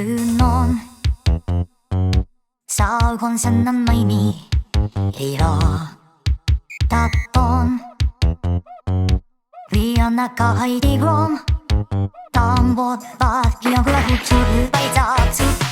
ตื่นนอนสาวคนฉันนั้นไม่มีให้รอตัดตอนเรียนนักให้ดีกรมตามบทบาทเพียงเพื่อผู้ชูไปจากทุก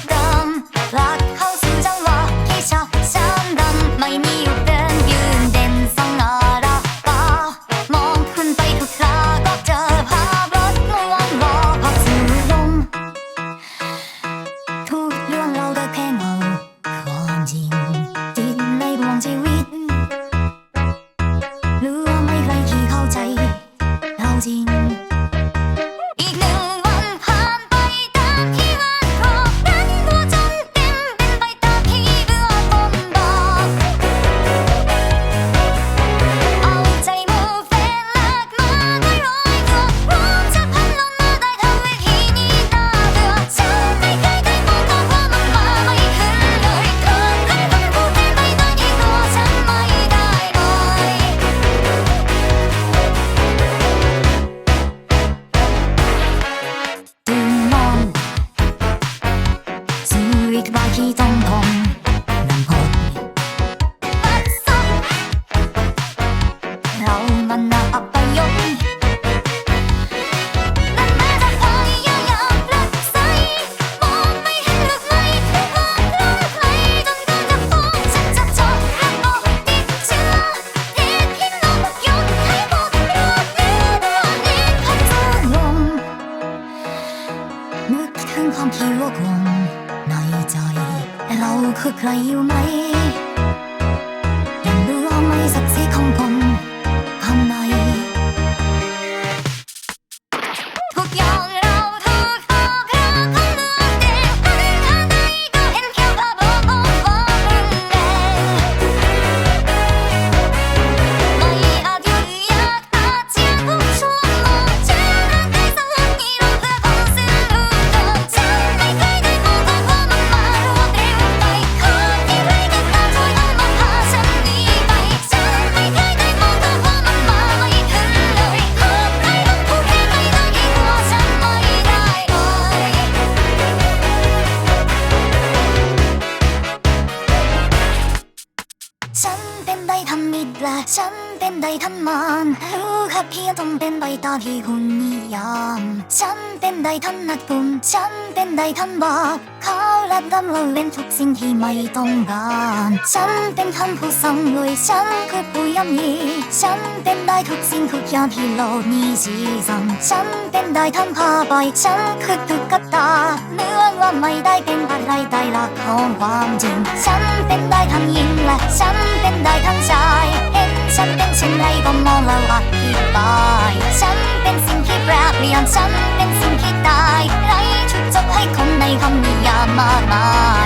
ที่ว่ากลมในใจ เราคือใครอยู่ไหม ได้ทำบิดและฉันเป็นได้ทันมันรู้แค่เพียงต้องเป็นไปตามที่คุณนิยามฉันเป็นได้ทันนักบุญฉันเป็นได้ทันบาปเขาและดำเราเล่นทุกสิ่งที่ไม่ต้องการฉันเป็นทันผู้สั่งเลยฉันคือผู้ยำยีฉันเป็นได้ทุกสิ่งทุกอย่างที่โลกนี้จีซังฉันเป็นได้ทันพาไปฉันคือตุ๊กตาเมื่อว่าไม่ได้เป็นอะไรได้หลักของความจริงฉันเป็นได้ทันามฉันเป็นสิ่งที่ตายไร้ชุดจบให้คนในคำนิยามมากมาย